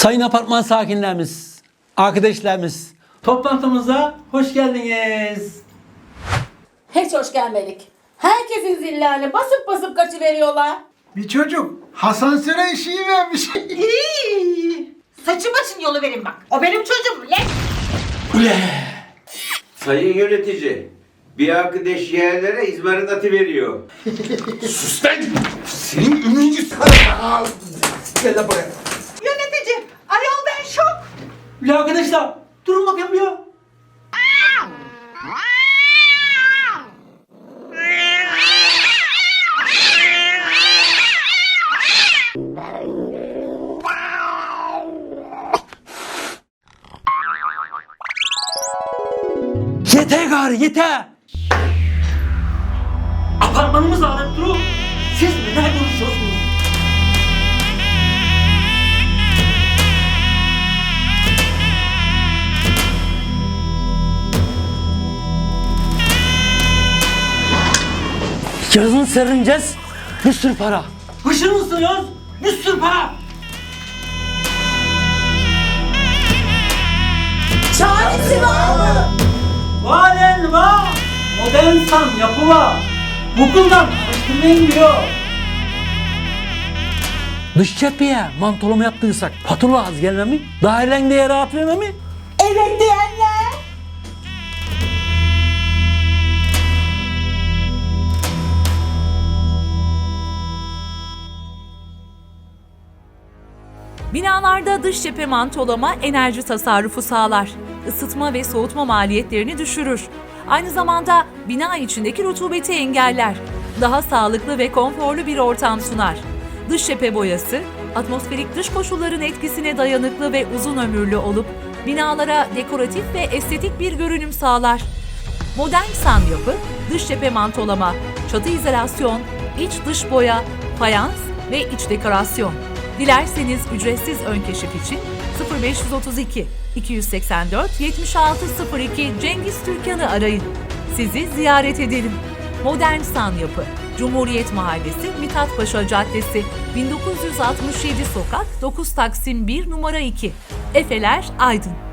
Sayın apartman sakinlerimiz, arkadaşlarımız, toplantımıza hoş geldiniz. Hiç hoş gelmedik. Herkesin zillerine basıp basıp kaçıveriyorlar. Bir çocuk Hasan Sıra eşiği vermiş. İyi. Saçı başın yolu verin bak. O benim çocuğum. Lan. Sayın yönetici, bir arkadaş yeğenlere izmarit atı veriyor. Sus lan! Senin ümüğünü Gel lan buraya. Ya arkadaşlar durun bakayım ya. Yeter gari yeter. Apartmanımız ağrıp durun. Siz neler konuşuyorsunuz? Yazın serineceğiz. Bir sürü para. Hışır mısın yaz? Bir sürü para. Çaresi var mı? Valen var. Modern san yapı var. Google'dan araştırmayın diyor. Dış cepheye mantolama yaptıysak fatura az gelme mi? Dairen değeri rahat verme mi? Evet diyenler. Binalarda dış cephe mantolama enerji tasarrufu sağlar. Isıtma ve soğutma maliyetlerini düşürür. Aynı zamanda bina içindeki rutubeti engeller. Daha sağlıklı ve konforlu bir ortam sunar. Dış cephe boyası, atmosferik dış koşulların etkisine dayanıklı ve uzun ömürlü olup binalara dekoratif ve estetik bir görünüm sağlar. Modern san yapı, dış cephe mantolama, çatı izolasyon, iç dış boya, fayans ve iç dekorasyon. Dilerseniz ücretsiz ön keşif için 0532 284 7602 Cengiz Türkan'ı arayın. Sizi ziyaret edelim. Modern San Yapı, Cumhuriyet Mahallesi, Mithat Paşa Caddesi, 1967 Sokak, 9 Taksim 1 numara 2. Efeler Aydın.